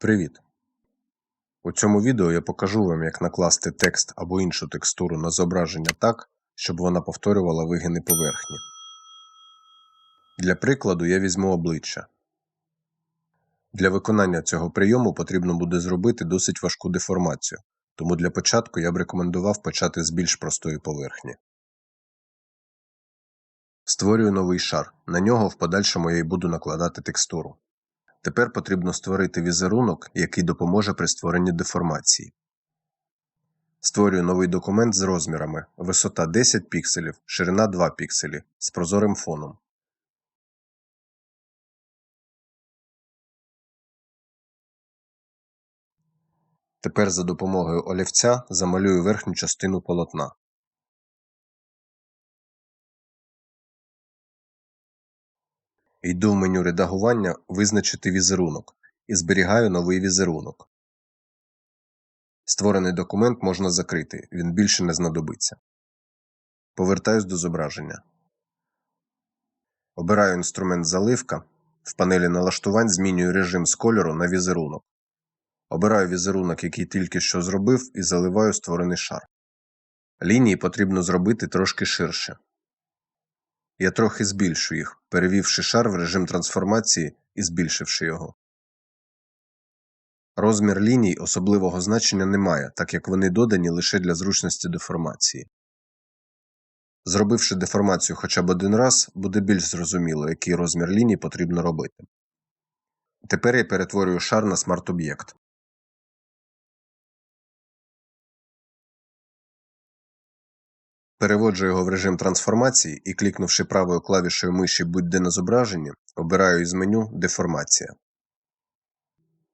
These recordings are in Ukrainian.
Привіт! У цьому відео я покажу вам, як накласти текст або іншу текстуру на зображення так, щоб вона повторювала вигини поверхні. Для прикладу я візьму обличчя. Для виконання цього прийому потрібно буде зробити досить важку деформацію, тому для початку я б рекомендував почати з більш простої поверхні. Створюю новий шар. На нього в подальшому я й буду накладати текстуру. Тепер потрібно створити візерунок, який допоможе при створенні деформації. Створюю новий документ з розмірами висота 10 пікселів, ширина 2 пікселі з прозорим фоном. Тепер за допомогою олівця замалюю верхню частину полотна. Йду в меню редагування Визначити візерунок і зберігаю новий візерунок. Створений документ можна закрити, він більше не знадобиться. Повертаюсь до зображення. Обираю інструмент заливка. В панелі налаштувань змінюю режим з кольору на візерунок. Обираю візерунок, який тільки що зробив, і заливаю створений шар. Лінії потрібно зробити трошки ширше. Я трохи збільшу їх, перевівши шар в режим трансформації і збільшивши його. Розмір ліній особливого значення не має, так як вони додані лише для зручності деформації. Зробивши деформацію хоча б один раз, буде більш зрозуміло, який розмір ліній потрібно робити. Тепер я перетворюю шар на смарт-об'єкт. Переводжу його в режим трансформації і, клікнувши правою клавішою миші будь-де на зображенні, обираю із меню Деформація.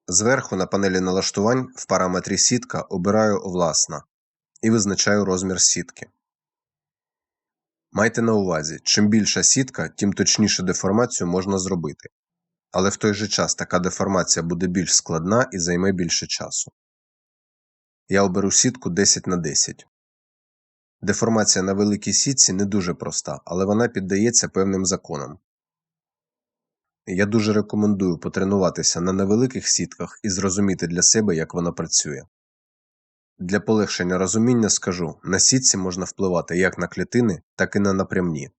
Зверху на панелі налаштувань в параметрі сітка обираю Власна і визначаю розмір сітки. Майте на увазі, чим більша сітка, тим точніше деформацію можна зробити. Але в той же час така деформація буде більш складна і займе більше часу. Я оберу сітку 10 на 10. Деформація на великій сітці не дуже проста, але вона піддається певним законам. Я дуже рекомендую потренуватися на невеликих сітках і зрозуміти для себе, як вона працює. Для полегшення розуміння скажу на сітці можна впливати як на клітини, так і на напрямні.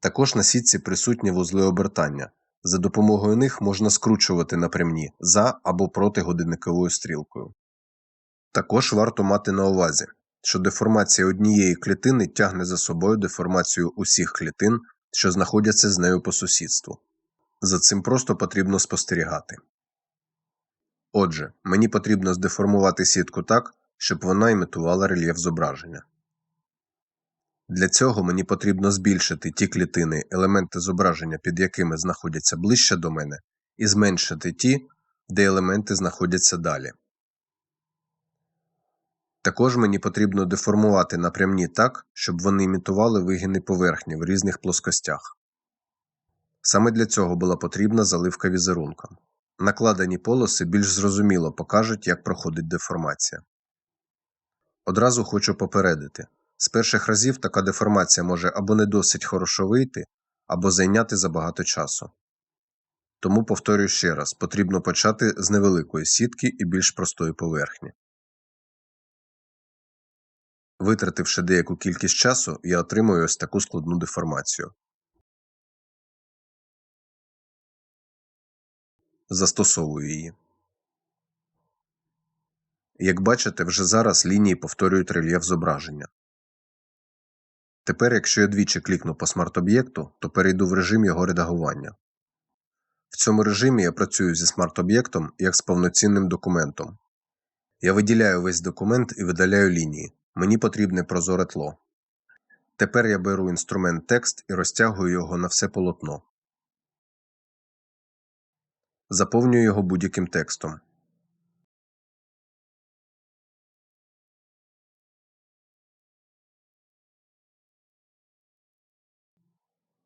Також на сітці присутні вузли обертання. За допомогою них можна скручувати напрямні за або проти годинниковою стрілкою. Також варто мати на увазі, що деформація однієї клітини тягне за собою деформацію усіх клітин, що знаходяться з нею по сусідству. За цим просто потрібно спостерігати. Отже, мені потрібно здеформувати сітку так, щоб вона імітувала рельєф зображення. Для цього мені потрібно збільшити ті клітини, елементи зображення, під якими знаходяться ближче до мене, і зменшити ті, де елементи знаходяться далі. Також мені потрібно деформувати напрямні так, щоб вони імітували вигини поверхні в різних плоскостях. Саме для цього була потрібна заливка візерунком. Накладені полоси більш зрозуміло покажуть, як проходить деформація. Одразу хочу попередити з перших разів така деформація може або не досить хорошо вийти, або зайняти забагато часу. Тому повторюю ще раз потрібно почати з невеликої сітки і більш простої поверхні. Витративши деяку кількість часу, я отримую ось таку складну деформацію. Застосовую її. Як бачите, вже зараз лінії повторюють рельєф зображення. Тепер, якщо я двічі клікну по смарт-об'єкту, то перейду в режим його редагування. В цьому режимі я працюю зі смарт-об'єктом як з повноцінним документом. Я виділяю весь документ і видаляю лінії. Мені потрібне прозоре тло. Тепер я беру інструмент текст і розтягую його на все полотно. Заповнюю його будь-яким текстом.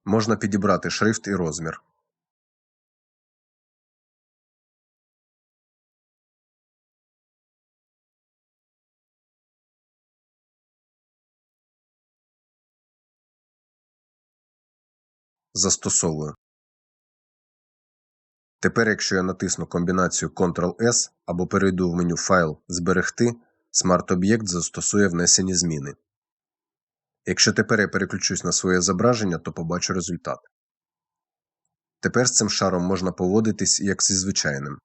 Можна підібрати шрифт і розмір. Застосовую. Тепер, якщо я натисну комбінацію Ctrl-S або перейду в меню Файл Зберегти, смарт-об'єкт застосує внесені зміни. Якщо тепер я переключусь на своє зображення, то побачу результат. Тепер з цим шаром можна поводитись як зі звичайним.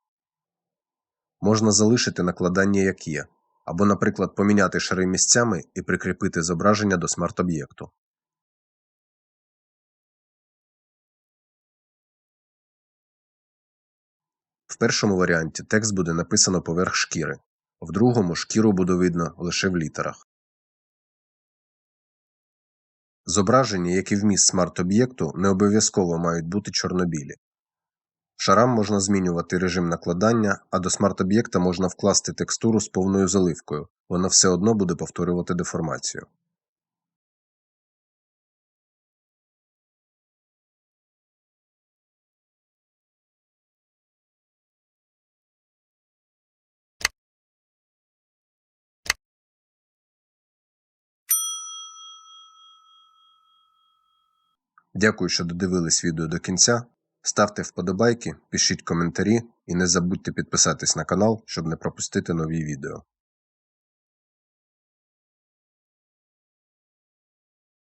Можна залишити накладання як є, або, наприклад, поміняти шари місцями і прикріпити зображення до смарт-об'єкту. Першому варіанті текст буде написано поверх шкіри, в другому шкіру буде видно лише в літерах. Зображення, як і вміст смарт-об'єкту, не обов'язково мають бути чорнобілі. Шарам можна змінювати режим накладання, а до смарт-об'єкта можна вкласти текстуру з повною заливкою, вона все одно буде повторювати деформацію. Дякую, що додивились відео до кінця. Ставте вподобайки, пишіть коментарі і не забудьте підписатись на канал, щоб не пропустити нові відео.